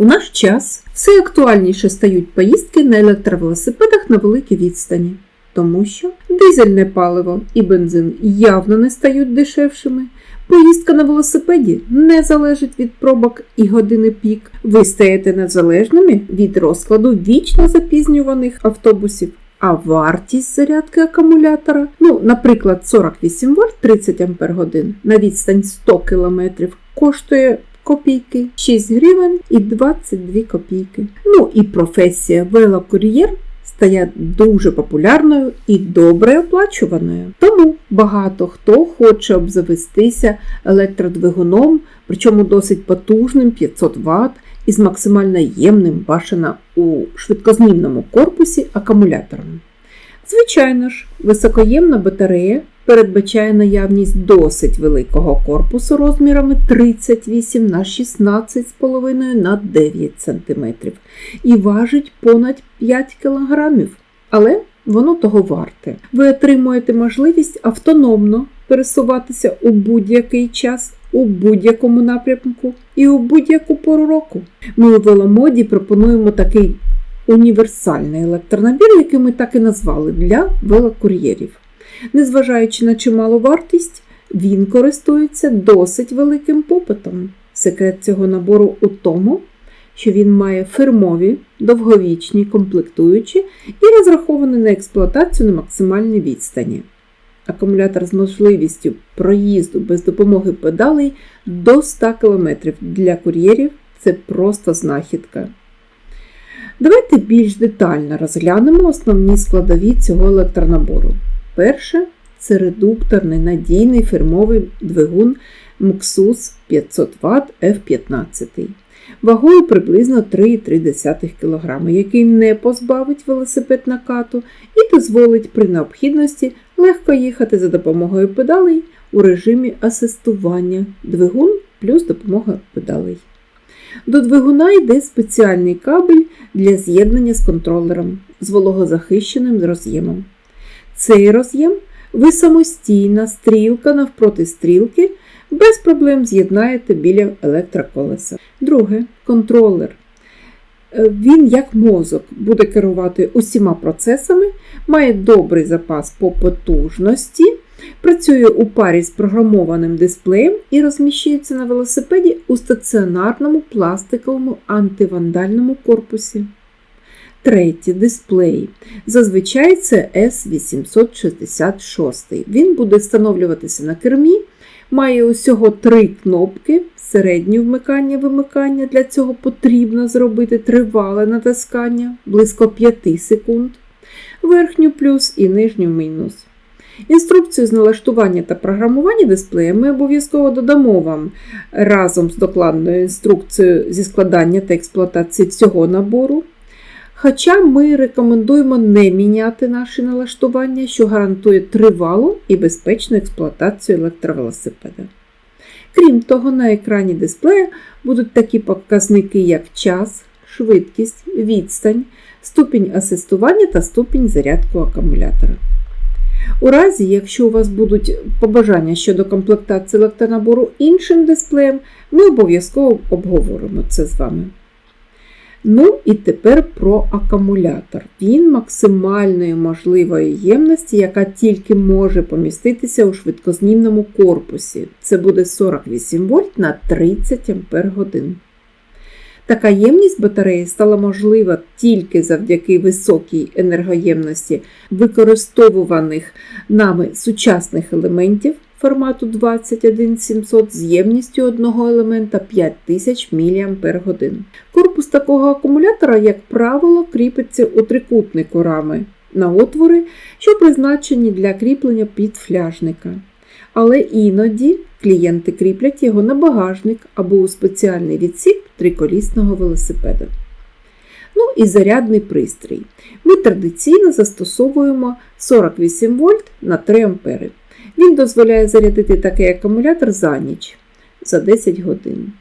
У наш час все актуальніше стають поїздки на електровелосипедах на великій відстані, тому що дизельне паливо і бензин явно не стають дешевшими. Поїздка на велосипеді не залежить від пробок і години пік. Ви стаєте незалежними від розкладу вічно запізнюваних автобусів. А вартість зарядки акумулятора, ну, наприклад, 48 вольт 30 Ампер годин на відстань 100 км коштує копійки, 6 гривень і 22 копійки. Ну і професія велокур'єр стає дуже популярною і добре оплачуваною. Тому багато хто хоче обзавестися електродвигуном, причому досить потужним 500 Вт із максимально ємним башена у швидкозмінному корпусі акумулятором. Звичайно ж, високоємна батарея передбачає наявність досить великого корпусу розмірами 38 на 16,5 на 9 см і важить понад 5 кг. Але воно того варте. Ви отримуєте можливість автономно пересуватися у будь-який час, у будь-якому напрямку і у будь-яку пору року. Ми у веломоді пропонуємо такий універсальний електронабір, який ми так і назвали для велокур'єрів. Незважаючи на чималу вартість, він користується досить великим попитом. Секрет цього набору у тому, що він має фирмові, довговічні комплектуючі і розрахований на експлуатацію на максимальній відстані. Акумулятор з можливістю проїзду без допомоги педалей до 100 км для кур'єрів це просто знахідка. Давайте більш детально розглянемо основні складові цього електронабору. Перше це редукторний надійний фірмовий двигун MXUS 500 Вт F15 вагою приблизно 3,3 кг, який не позбавить велосипед накату і дозволить при необхідності легко їхати за допомогою педалей у режимі асистування двигун плюс допомога педалей. До двигуна йде спеціальний кабель для з'єднання з контролером з вологозахищеним роз'ємом. Цей роз'єм ви самостійна стрілка навпроти стрілки без проблем з'єднаєте біля електроколеса. Друге контролер. Е, Він, як мозок, буде керувати усіма процесами, має добрий запас по потужності, працює у парі з програмованим дисплеєм і розміщується на велосипеді у стаціонарному пластиковому антивандальному корпусі. Третє дисплей. Зазвичай це S866. Він буде встановлюватися на кермі, має усього три кнопки. Середнє вмикання-вимикання. Для цього потрібно зробити тривале натискання близько 5 секунд, верхню плюс і нижню мінус. Інструкцію з налаштування та програмування дисплея ми обов'язково додамо вам разом з докладною інструкцією зі складання та експлуатації цього набору. Хоча ми рекомендуємо не міняти наші налаштування, що гарантує тривалу і безпечну експлуатацію електровелосипеда. Крім того, на екрані дисплея будуть такі показники, як час, швидкість, відстань, ступінь асистування та ступінь зарядку акумулятора. У разі, якщо у вас будуть побажання щодо комплектації електронабору іншим дисплеєм, ми обов'язково обговоримо це з вами. Ну і тепер про акумулятор. Він максимальної можливої ємності, яка тільки може поміститися у швидкознімному корпусі. Це буде 48 вольт на 30 Ампер годин. Така ємність батареї стала можлива тільки завдяки високій енергоємності використовуваних нами сучасних елементів формату 21700 з ємністю одного елемента 5000 мАч. Корпус такого акумулятора, як правило, кріпиться у трикутнику рами на отвори, що призначені для кріплення підфляжника. Але іноді клієнти кріплять його на багажник або у спеціальний відсік триколісного велосипеда. Ну і зарядний пристрій. Ми традиційно застосовуємо 48 вольт на 3 ампери. Він дозволяє зарядити такий акумулятор за ніч за 10 годин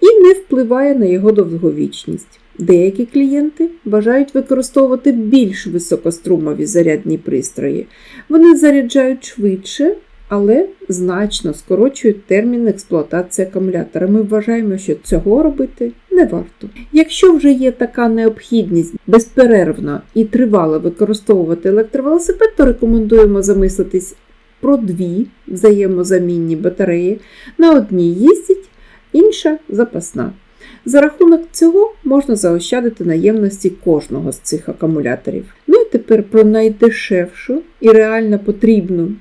і не впливає на його довговічність. Деякі клієнти бажають використовувати більш високострумові зарядні пристрої. Вони заряджають швидше але значно скорочують термін експлуатації акумулятора. Ми вважаємо, що цього робити не варто. Якщо вже є така необхідність безперервно і тривало використовувати електровелосипед, то рекомендуємо замислитись про дві взаємозамінні батареї. На одній їздить, інша запасна. За рахунок цього можна заощадити наємності кожного з цих акумуляторів. Ну і тепер про найдешевшу і реально потрібну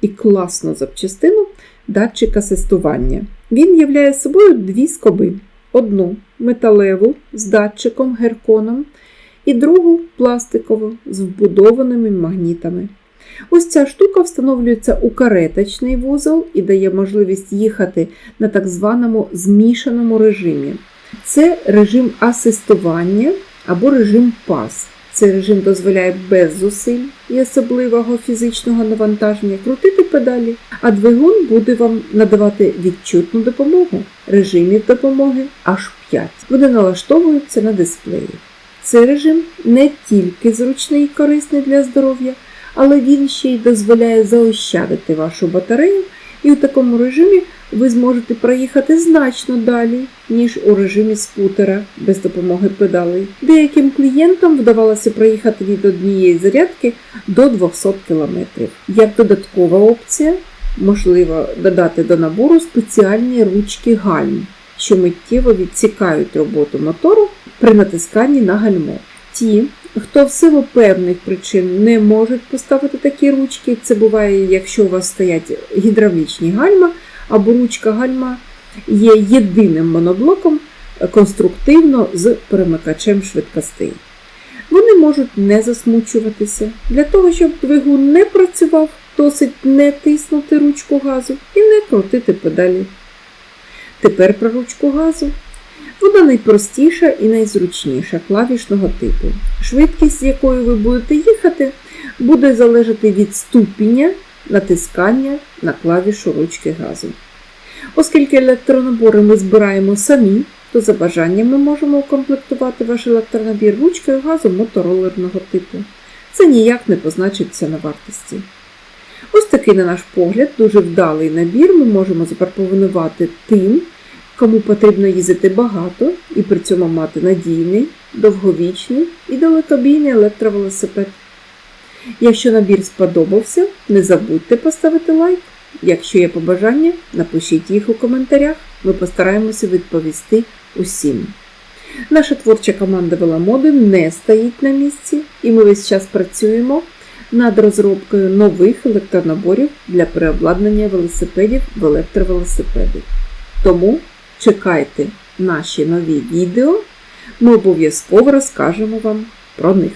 і класну запчастину датчика асистування. Він являє собою дві скоби: одну металеву з датчиком герконом і другу пластикову з вбудованими магнітами. Ось ця штука встановлюється у кареточний вузол і дає можливість їхати на так званому змішаному режимі. Це режим асистування або режим пас. Цей режим дозволяє без зусиль і особливого фізичного навантаження крутити педалі, а двигун буде вам надавати відчутну допомогу. Режимів допомоги аж 5. Вони налаштовуються на дисплеї. Цей режим не тільки зручний і корисний для здоров'я, але він ще й дозволяє заощадити вашу батарею, і у такому режимі ви зможете проїхати значно далі, ніж у режимі скутера без допомоги педалей. Деяким клієнтам вдавалося проїхати від однієї зарядки до 200 км. Як додаткова опція, можливо додати до набору спеціальні ручки гальм, що миттєво відсікають роботу мотору при натисканні на гальмо. Ті, хто в силу певних причин не можуть поставити такі ручки, це буває, якщо у вас стоять гідравлічні гальма, або ручка гальма є єдиним моноблоком конструктивно з перемикачем швидкостей. Вони можуть не засмучуватися. Для того, щоб двигун не працював, досить не тиснути ручку газу і не крутити педалі. Тепер про ручку газу. Вона найпростіша і найзручніша клавішного типу. Швидкість, з якою ви будете їхати, буде залежати від ступеня натискання на клавішу ручки газу. Оскільки електронабори ми збираємо самі, то за бажанням ми можемо укомплектувати ваш електронабір ручкою газу моторолерного типу. Це ніяк не позначиться на вартості. Ось такий, на наш погляд, дуже вдалий набір ми можемо запропонувати тим, кому потрібно їздити багато і при цьому мати надійний, довговічний і далекобійний електровелосипед. Якщо набір сподобався, не забудьте поставити лайк. Якщо є побажання, напишіть їх у коментарях, ми постараємося відповісти усім. Наша творча команда Веломоди не стоїть на місці, і ми весь час працюємо над розробкою нових електронаборів для переобладнання велосипедів в електровелосипеди. Тому чекайте наші нові відео, ми обов'язково розкажемо вам про них.